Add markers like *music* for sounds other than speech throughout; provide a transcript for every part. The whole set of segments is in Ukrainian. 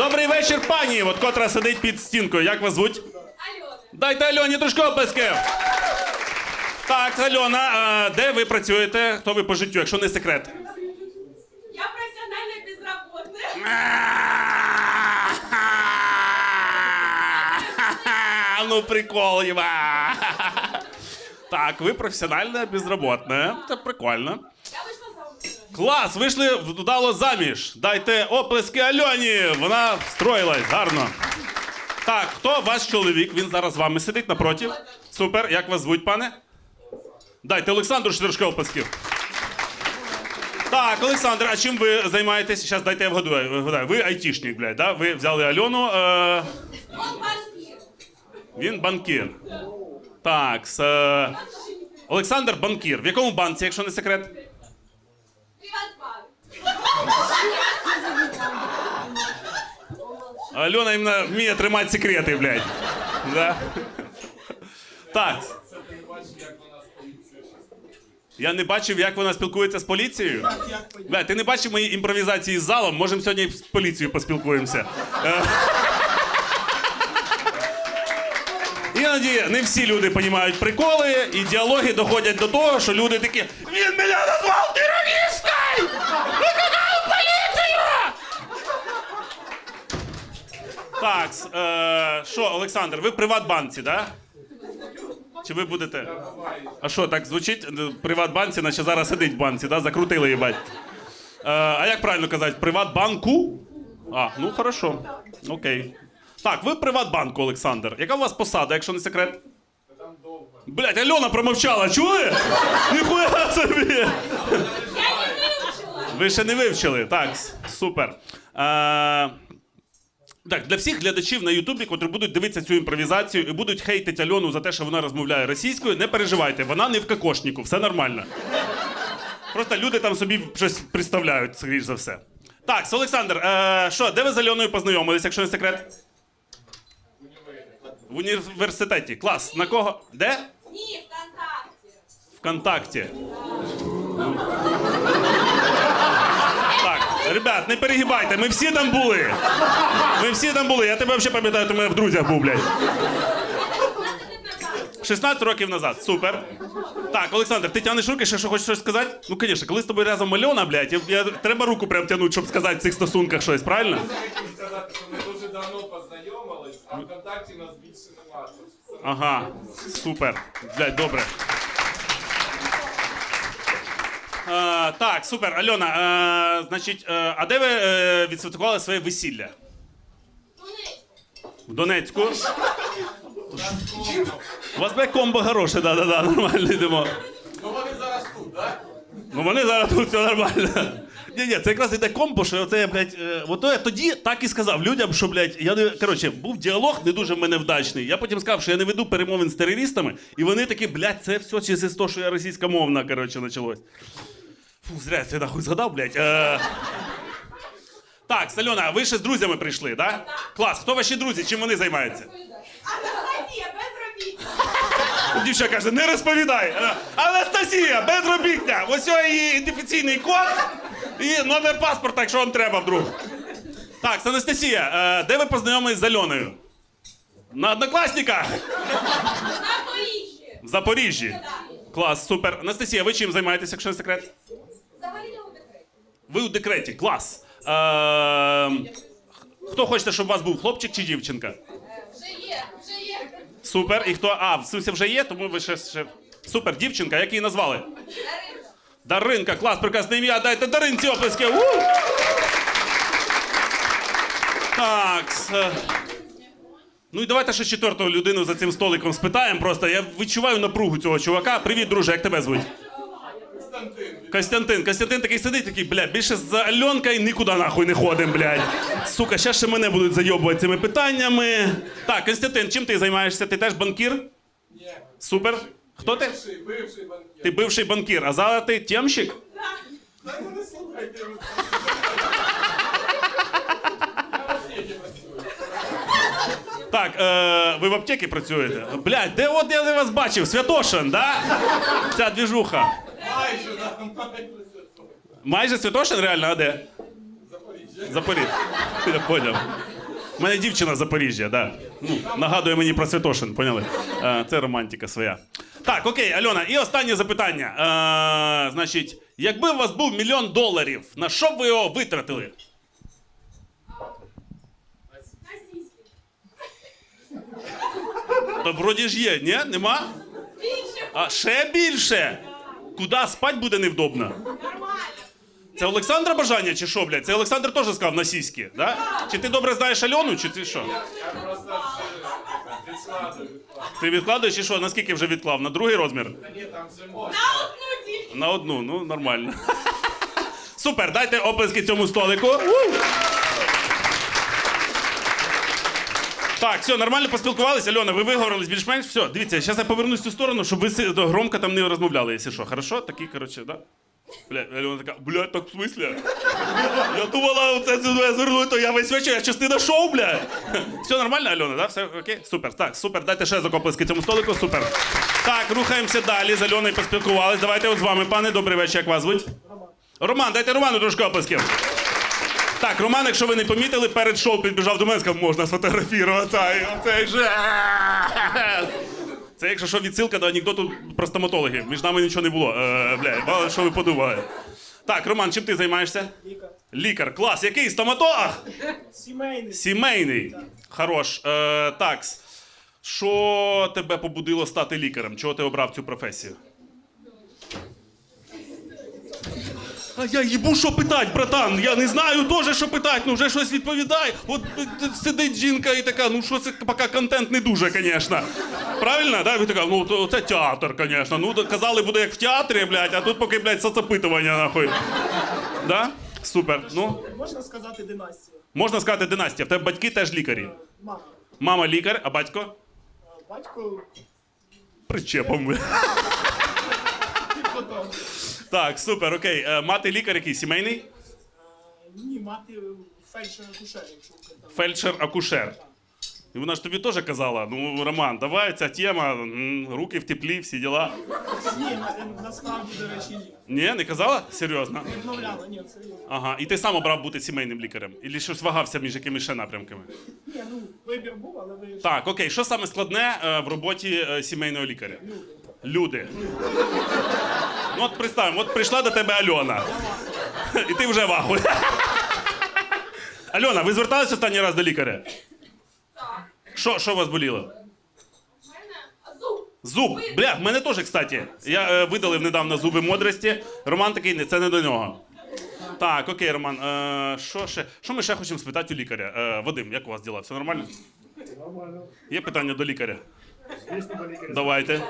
Добрий вечір, пані, от котра сидить під стінкою. Як вас звуть? Альона. Дайте Альоні трошки оплесків. Так, Альона, а де ви працюєте? Хто ви по життю, якщо не секрет? Я профессиональная безработная. *laughs* Ну, прикол, Єва. Так, ви професіональна безработна. Це прикольно. Клас, вийшли вдало заміж. Дайте оплески Альоні. Вона встроїлась гарно. Так, хто ваш чоловік? Він зараз з вами сидить напротив. Супер. Як вас звуть, пане? Дайте Олександру трошки оплесків. Так, Олександр, а чим ви займаєтесь? Зараз дайте я вгадаю. вгадаю. Ви айтішник, блядь, да? Ви взяли Альону. Е... Він банкір. Так, е... Олександр банкір. В якому банці, якщо не секрет? Альона іменно вміє тримати секрети, блядь. Да? Так. Я не бачив, як вона спілкується з поліцією. Бля, ти не бачив мої імпровізації з залом? Можемо сьогодні з поліцією поспілкуємося. Е. Іноді не всі люди розуміють приколи, і діалоги доходять до того, що люди такі: Він мене назвав терористкою! Так, е, що, Олександр, ви в Приватбанці, да? Чи ви будете? А що, так звучить е, в Приватбанці, наче зараз сидить в банці, да? Закрутили їбать. Е, а як правильно казати? Приватбанку? А, ну хорошо. Окей. Так, ви в Приватбанку, Олександр. Яка у вас посада, якщо не секрет? Блять, Альона промовчала, чули? Ніхуя собі! Я не выучила. Ви ще не вивчили. Так, супер. Е, так, для всіх глядачів на Ютубі, котрі будуть дивитися цю імпровізацію і будуть хейтити Альону за те, що вона розмовляє російською, не переживайте, вона не в кокошнику, все нормально. Просто люди там собі щось представляють, скоріш за все. Так, Олександр, е, що, де ви з Альоною познайомились, якщо не секрет? В університеті. Клас. На кого? Де? Не, ВКонтакте. Вконтакті. Ребят, не перегибайте, ми всі там були. Ми всі там були. Я тебе взагалі пам'ятаю, ти в мене в друзях був, блядь. 16 років назад. Супер. Так, Олександр, ти тягнеш руки, ще що хочеш щось сказати? Ну, звісно, коли з тобою разом мальона, блядь, я, я, треба руку прям тягнути, щоб сказати в цих стосунках щось, правильно? хотів сказати, що ми дуже давно познайомились, а ВКонтакті нас більше нема. Ага, супер. Блядь, добре. Е, так, супер, Альона. Е, значить, е, а де ви е, відсвяткували своє весілля? Тунец. В Донецьку. У вас буде комбо хороше, да, да, да, нормально йдемо. Ну вони зараз тут, так? Ну вони зараз тут все нормально. Ні, ні, це якраз іде комбо, що оце, блядь, е, ото я тоді так і сказав людям, що, блядь, я не. Коротше, був діалог не дуже в мене вдачний. Я потім сказав, що я не веду перемовин з терористами, і вони такі, блядь, це все через те, що я російськомовна, коротше, почалось. Фу, зря це нахуй згадав, блядь. Е... Так, Сальона, ви ще з друзями прийшли, да? Клас, хто ваші друзі? Чим вони займаються? Анастасия, безробітна. Дівча каже, не розповідай. Е, Анастасія, безробітня. Ось його її ідентифікаційний код і номер паспорта, якщо вам треба вдруг. Так, Анастасія, е, де ви познайомились з Альоною? На однокласниках? На Поліжжі. В Запоріжжі. Клас, супер. Анастасія, ви чим займаєтеся, якщо не секрет? Ви у декреті, клас. Е, хто хочете, щоб у вас був хлопчик чи дівчинка? Вже є, вже є. Супер. І хто. А, в сенсі вже є, тому ви ще. ще... Супер, дівчинка, як її назвали? Даринка. Даринка, клас, прекрасне ім'я. Дайте Даринці оплески. У! Так. е, Ну і давайте ще четверту людину за цим столиком спитаємо. Просто я відчуваю напругу цього чувака. Привіт, друже, як тебе звуть? Костянтин. Костянтин такий сидить, такий, бля, більше за Альонкою нікуди нахуй не ходим, блядь. Сука, ще ще мене будуть зайобувати цими питаннями. Так, Костянтин, чим ти займаєшся? Ти теж банкір? Ні. Супер. Хто ти? Бивший, бивший банкір. Ти бивший банкір, а зараз ти тємщик? Та ну не слухайте. Я в аптеці працюю. Так, е, ви в аптеці працюєте? Блядь, де от я вас бачив? Святошин, да? Ця двіжуха. Майже, да, майже Святошин реально, а де? Запоріжжя. Запоріжжя. Я поняв. У мене дівчина з Запоріжжя, да. Ну, нагадує мені про Святошин, поняли? Е, це романтика своя. Так, окей, Альона, і останнє запитання. Е, значить, якби у вас був мільйон доларів, на що б ви його витратили? Та вроді ж є, ні? Нема? Більше А ще більше? Куди спать буде невдобно? нормально. Це Олександра бажання чи що, блядь? Це Олександр теж сказав на сіськи, да? Чи ти добре знаєш Альону, чи ти що? Я просто відкладую. Ти відкладаєш чи що? Наскільки вже відклав? На другий розмір? Ні, там. На одну тільки. На одну, ну нормально. *laughs* Супер, дайте оплески цьому столику. У! Так, все, нормально поспілкувалися. Альона, ви виговорились більш-менш. Все, дивіться, зараз я повернусь в цю сторону, щоб ви громко там не розмовляли, якщо що. Хорошо? Такі, коротше, да? Бля, Альона така, блядь, так в смислі? Я думала, це сюди звернути, то я весь вечір, я частина шоу, бля. Все нормально, Альона, да? Все окей? Супер. Так, супер. Дайте ще закоплески цьому столику, супер. Так, рухаємося далі. З Альоною поспілкувались. Давайте от з вами, пане, добрий вечір, як вас звуть? Роман, дайте Роману трошки оплесків. Так, Роман, якщо ви не помітили, перед шоу підбіжав до мене сказав, можна сфотографувати. Оцей же. Це, якщо що, відсилка до анекдоту про стоматологів. Між нами нічого не було. Е, бля, мало що ви подумали. Так, Роман, чим ти займаєшся? Лікар. Лікар. Клас, який стоматолог? Сімейний. Сімейний. Хорош. Е, такс. Що тебе побудило стати лікарем? Чого ти обрав цю професію? А я їбу, що питать, братан. Я не знаю теж, що питать, ну вже щось відповідай. От е, е, сидить жінка і така, ну що це поки контент не дуже, звісно. Правильно? Да? Ви така, ну це театр, звісно. Ну казали, буде як в театрі, блядь, а тут поки, блядь, соцопитування, нахуй. Да? Супер. Ну, Можна сказати династія. можна сказати, династія. В тебе батьки теж лікарі. Мама. Мама лікар, а батько Батько причепом. Так, супер, окей. Е, Мати лікар який сімейний? Ні, мати фельдшер акушер, якщо Фельдшер-акушер. І вона ж тобі теж казала: ну, Роман, давай ця тема, м, руки в теплі, всі діла. Ні, на, насправді, до речі, ні. Ні, не казала? Серйозно? Не Відмовляла, ні, це ні. Ага. І ти сам обрав бути сімейним лікарем? Ілі щось вагався між якимись ще напрямками? Ні, ну, вибір був, але ви Так, окей, що саме складне е, в роботі е, сімейного лікаря? Люди. Ну от представимо, от прийшла до тебе Альона. І ти вже вахуй. Альона, ви зверталися останній раз до лікаря? Так. Що, що у вас боліло? Зуб. Зуб. Бля, в мене теж, кстати. Я е, видалив недавно зуби мудрості. Роман такий, «Ні, це не до нього. Так, окей, Роман. Е, що ще? Що ми ще хочемо спитати у лікаря? Е, Вадим, як у вас діла? Все нормально? Нормально. Є питання до лікаря? Звісно, до лікаря. Давайте.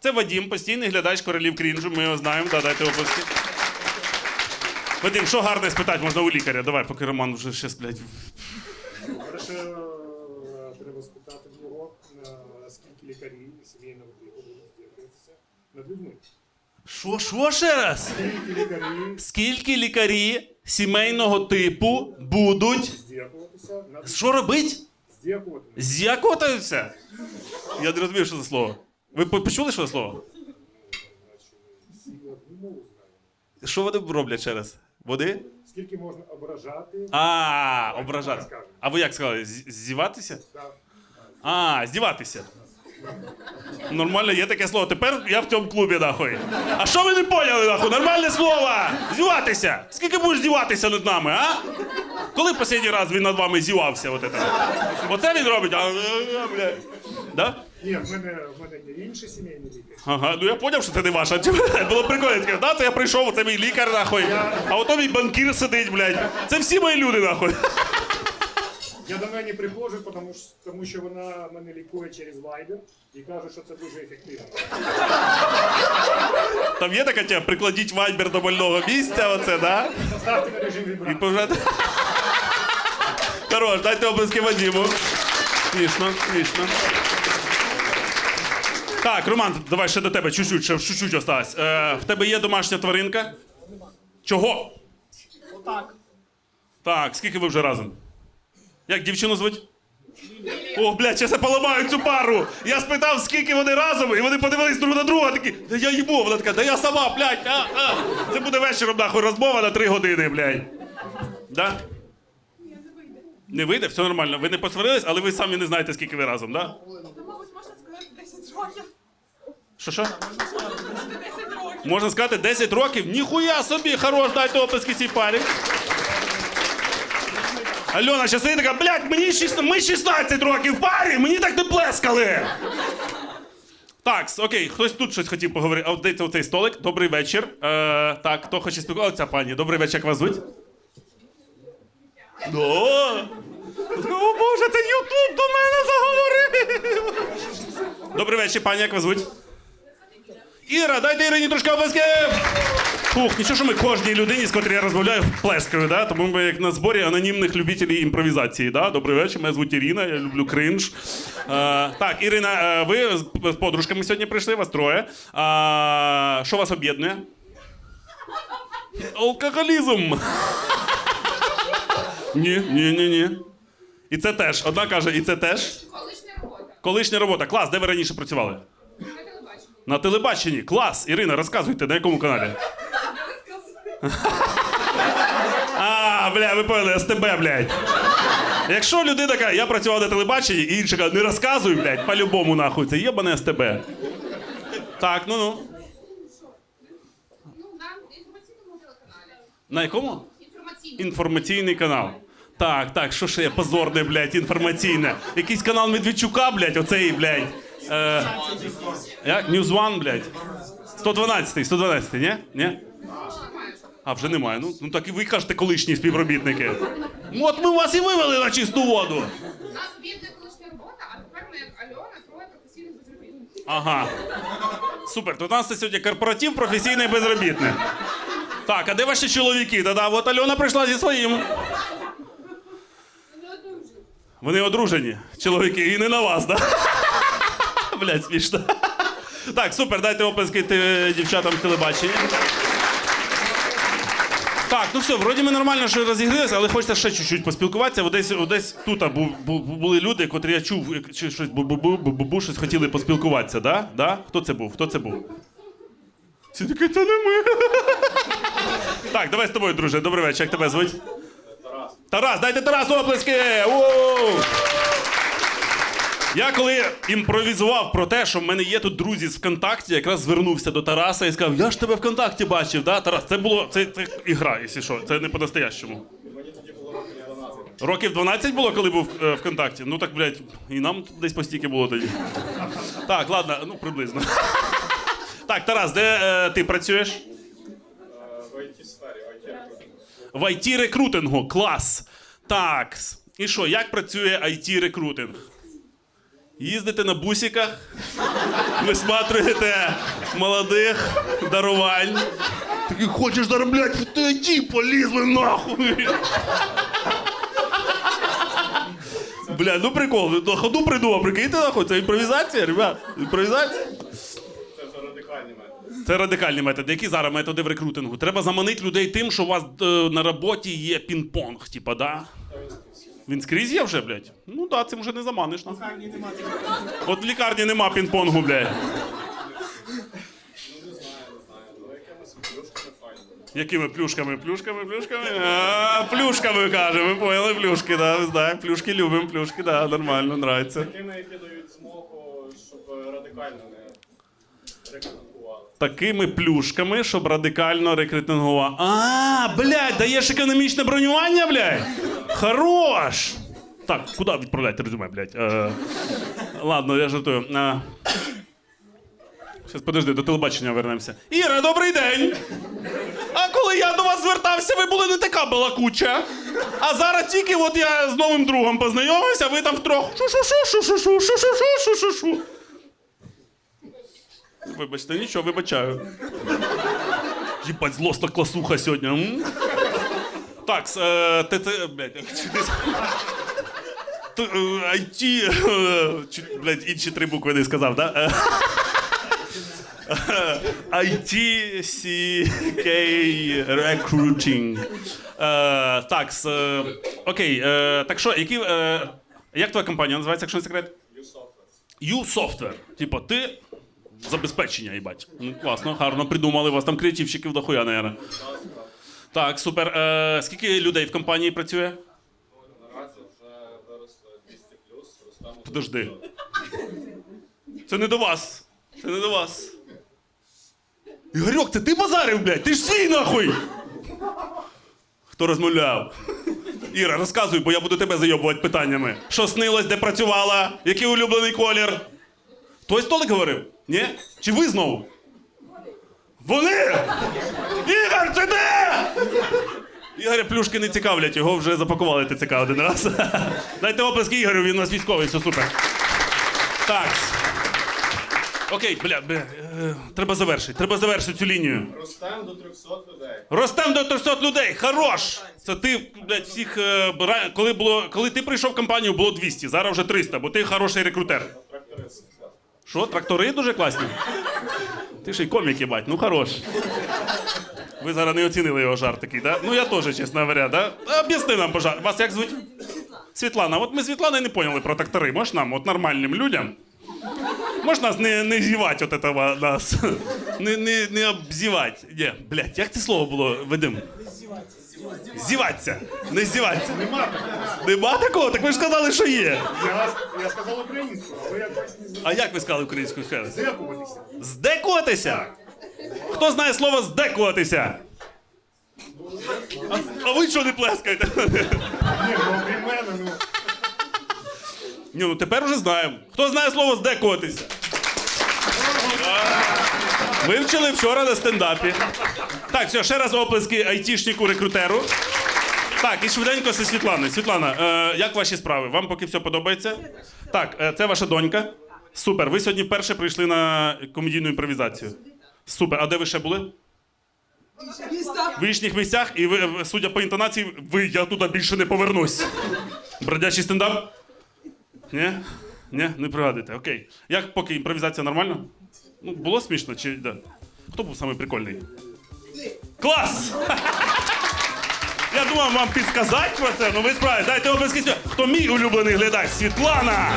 Це Вадім, постійний глядач королів крінжу. Ми його знаємо. Да, дайте опуски. Вадим, що гарне спитати можна у лікаря? Давай, поки Роман вже щас, блядь. Перше, е, треба спитати в нього, е, скільки лікарів сімейного здійснюватися над людьми. Що, що ще раз? Скільки лікарів Скільки лікарі сімейного типу будуть. здякуватися Що робить? здякуватися. З'якотаються? Я не розумію, що за слово. Ви по- почули, що слово? Що вони роблять ще раз? Води? Скільки можна ображати? А, ображати. А ви як сказали? З- Зіватися? А, здіватися. Нормально, є таке слово. Тепер я в цьому клубі, нахуй. А що ви не поняли, нахуй? Нормальне слово! Зіватися! Скільки будеш зіватися над нами, а? Коли останній раз він над вами зівався? От це? Оце він робить, а, а, бля. Да? Ні, в мене, в мене є інший сімейний лікар. Ага, ну я поняв, що це не ваша. Було прикольно. Да, це я прийшов, це мій лікар, нахуй. А ото мій банкір сидить, блядь. Це всі мої люди, нахуй. Я до неї не приходжу, тому, що- тому що вона мене лікує через Viber і каже, що це дуже ефективно. Там є така тема, прикладіть вайбер до больного місця, оце, да? Поставте на режим І пожати. Хорош, дайте облески Вадиму. Смішно, смішно. Так, Роман, давай ще до тебе, чуть-чуть, ще чуть-чуть осталось. Е, в тебе є домашня тваринка? Чого? Отак. Так, скільки ви вже разом? Як дівчину звуть? О, блядь, зараз я поламаю цю пару. Я спитав, скільки вони разом, і вони подивились друг на друга, такі, да я їбу, вона така, да я сама, блядь, а, а. Це буде вечором, нахуй, розмова на три години, блядь. Да? Не вийде, все нормально. Ви не посварились, але ви самі не знаєте, скільки ви разом, так? Да? То, мабуть, можна сказати 10 років. Що що? Можна сказати 10 років? Ніхуя собі, хорош, дайте оплески цій парі. Альона ще така, блядь, мені 16, ми 16 років парі, мені так не плескали. Так, окей, хтось тут щось хотів поговорити. А от дайте оцей столик. Добрий вечір. Е, так, хто хоче спілкуватися, Оця пані? Добрий вечір, як вас звуть? О, О Боже, це Ютуб до мене заговорив. Добрий вечір, пані, як вас звуть? Іра, дайте Ірині трошки оплески! Фух, нічого, що ми кожній людині, з котрій я розмовляю, плескаю, да? тому ми як на зборі анонімних любителів імпровізації. Да? Добрий вечір, мене звуть Ірина, я люблю кринж. Е, так, Ірина, ви з подружками сьогодні прийшли, вас троє. А, що вас об'єднує? Алкоголізм. Ні, ні, ні, ні. І це теж. Одна каже, і це теж. Колишня робота. Колишня робота. Клас, де ви раніше працювали? На телебаченні. Клас. Ірина, розказуйте, на якому каналі? А, бля, ви поняли, СТБ, блядь. Якщо людина каже, я працював на телебаченні, і інша каже, не розказуй, блядь, по-любому нахуй, це єбане СТБ. Так, ну ну. На інформаційному телеканалі. На якому? Інформаційний. Інформаційний канал. Так, так, що ще є позорне, блядь, інформаційне. Якийсь канал Медведчука, блядь, оцей, блядь. Е, як? News One, блядь. 112, 112, ні? Ні? А, вже немає. Ну, ну так і ви кажете, колишні співробітники. Ну, От ми вас і вивели на чисту воду. У нас бідна колишня робота, а тепер ми як Альона, троє професійних безробітних. Ага. Супер. То у нас це сьогодні корпоратив професійний безробітний. Так, а де ваші чоловіки? Та-да, от Альона прийшла зі своїм. Вони одружені, чоловіки, і не на вас, да? Блять, смішно. *laughs* Так, супер, дайте оплески ти- дівчатам телебачення. Так, ну все, вроді ми нормально що розігрілися, але хочеться ще чуть-чуть поспілкуватися. От Десь, тут бу, бу, були люди, котрі я чув, чи щось бу-бу-бу, бу-бу-бу, щось хотіли поспілкуватися, да? Да? Хто це був? Хто це був? Всі такі, це не ми. *laughs* Так, давай з тобою, друже. Добрий вечір. Як тебе звуть? Тарас. Тарас, дайте Тарасу оплески! Воу! Я коли імпровізував про те, що в мене є тут друзі з ВКонтакті, якраз звернувся до Тараса і сказав: Я ж тебе ВКонтакті бачив, да? Тарас, це було це, це ігра, якщо що, це не по-настоящому. Років 12. Років 12 було, коли був е, ВКонтакті? Ну так, блядь, і нам десь постільки було тоді. Так, ладно, ну приблизно. Так, Тарас, де е, ти працюєш? В IT-сфері, в IT В it рекрутингу. Клас. Так. І що, як працює it рекрутинг? Їздите на бусиках, висматрюєте молодих дарувань. Такий хочеш заробляти в IT, полізли нахуй. Бля, ну прикол, на ходу придумав, прикиньте нахуй, це імпровізація, ребят. Імпровізація. Це вже радикальний метод. Це радикальні методи. Які зараз методи в рекрутингу? Треба заманити людей тим, що у вас е, на роботі є пінг-понг, типа, да? Він скрізь є вже, блядь? Ну да, цим вже не заманиш. На. От в лікарні нема пінг-понгу, блядь. Ну. Якими плюшками? Плюшками, плюшками? А, плюшками каже, ми поняли плюшки, да, ми знаємо. Плюшки любимо, плюшки, да, нормально, нравиться. Такими, які дають змогу, щоб радикально не. Такими плюшками, щоб радикально рекрутингувати. А, блядь, даєш економічне бронювання, блядь? Хорош! Так, куди відправляти резюме, блядь? Е, ладно, я жартую. Е, Щас подожди, до телебачення вернемося. Іра, добрий день! А коли я до вас звертався, ви були не така балакуча. А зараз тільки от я з новим другом познайомився, ви там втрох. Шу-шу-шу-шу-шу, шу-шу-шу-шу-шу. Вибачте, нічого, вибачаю. Їбать, злосна класуха сьогодні. М? Так, с, е, ти, ти, блядь. Т- е, IT, е, чи- блядь, інші три букви не сказав, да? Е, IT, CK, Recruiting. Е, так, с, е, окей, е, так що, які, е, як твоя компанія називається, якщо не секрет? U-Software. Типа, ти забезпечення, їбать. Ну, класно, гарно придумали. У вас там креативщиків дохуя, наверное. Так, супер. Е, скільки людей в компанії працює? Наразі вже виросли 200 плюс, Рустаму Подожди. Це не до вас. Це не до вас. Ігорьок, це ти базарив, блядь? Ти ж свій нахуй! Хто розмовляв? Іра, розказуй, бо я буду тебе зайобувати питаннями. Що снилось, де працювала? Який улюблений колір? Той столик говорив? Ні? Чи ви знову? Вони! Ігор, це де? Ігоря плюшки не цікавлять, його вже запакували ТЦК один раз. Дайте оплески Ігорю, він у нас військовий, все супер. Так. Окей, бля, бля е, треба завершити. Треба завершити цю лінію. Рустам до 300 людей. Ростем до 300 людей. Хорош! Це ти, блядь, всіх. е, ра- коли, було, коли ти прийшов в компанію, було 200, зараз вже 300, бо ти хороший рекрутер. Тракторист. Що, трактори дуже класні? Ти ж й комік, їбать, ну хорош. Ви зараз не оцінили його жарт такий, да? Ну я теж, чесно говоря, да? Об'ясни нам, пожалуйста. Вас як звуть? Світлана. От ми Світланою не поняли про трактори. Можеш нам, от нормальним людям? Можеш нас не, не зівати от этого нас? Не, не, не обзівати. Ні, блядь, як це слово було, Вадим? Зіватися. Не здіватися. Нема такого. Нема такого? Так ви ж сказали, що є. Я, я сказав українською, а ви якось не А як ви сказали українською ще раз? здекувалися. Здекуватися? Хто знає слово здекуватися? А, а ви що не плескаєте? Ні, ну окрім мене, ну. Ні, ну тепер уже знаємо. Хто знає слово здекуватися? Вивчили вчора на стендапі. Так, все, ще раз оплески айтішнику рекрутеру. Так, і швиденько зі Світланою. Світлана, е, як ваші справи? Вам поки все подобається? Так, е, це ваша донька. Супер. Ви сьогодні вперше прийшли на комедійну імпровізацію. Супер. А де ви ще були? В інших місцях, і ви, судя по інтонації, ви я туди більше не повернусь. Бродячий стендап? Ні? Ні, не пригадуєте. Окей. Як поки імпровізація нормальна? Ну, було смішно чи. Да? Хто був самий прикольний? Клас! Я думав вам підказати про це, але ви справді. Дайте обов'язки. Хто мій улюблений глядач? Світлана!